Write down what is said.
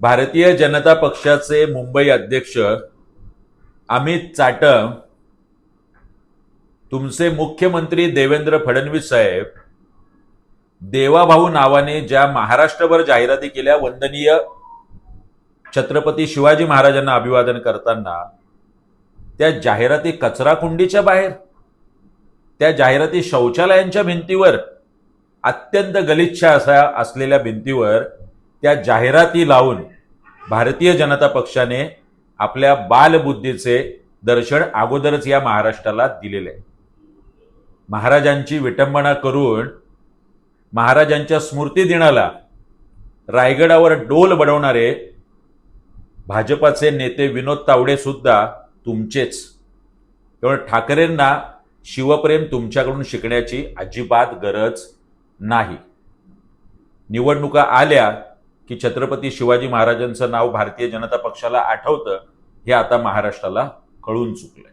भारतीय जनता पक्षाचे मुंबई अध्यक्ष अमित चाटम तुमचे मुख्यमंत्री देवेंद्र फडणवीस साहेब देवाभाऊ नावाने ज्या महाराष्ट्रभर जाहिराती केल्या वंदनीय छत्रपती शिवाजी महाराजांना अभिवादन करताना त्या जाहिराती कचराकुंडीच्या बाहेर त्या जाहिराती शौचालयांच्या भिंतीवर अत्यंत गलिच्छ असा असलेल्या भिंतीवर त्या जाहिराती लावून भारतीय जनता पक्षाने आपल्या बालबुद्धीचे दर्शन अगोदरच या महाराष्ट्राला दिलेले आहे. महाराजांची विटंबना करून महाराजांच्या स्मृती दिनाला रायगडावर डोल बडवणारे भाजपाचे नेते विनोद तावडे सुद्धा तुमचेच. त्यामुळे ठाकरेंना शिवप्रेम तुमच्याकडून शिकण्याची अजिबात गरज नाही. निवडणुका आल्या की छत्रपती शिवाजी महाराजांचं नाव भारतीय जनता पक्षाला आठवतं हे आता महाराष्ट्राला कळून चुकलंय.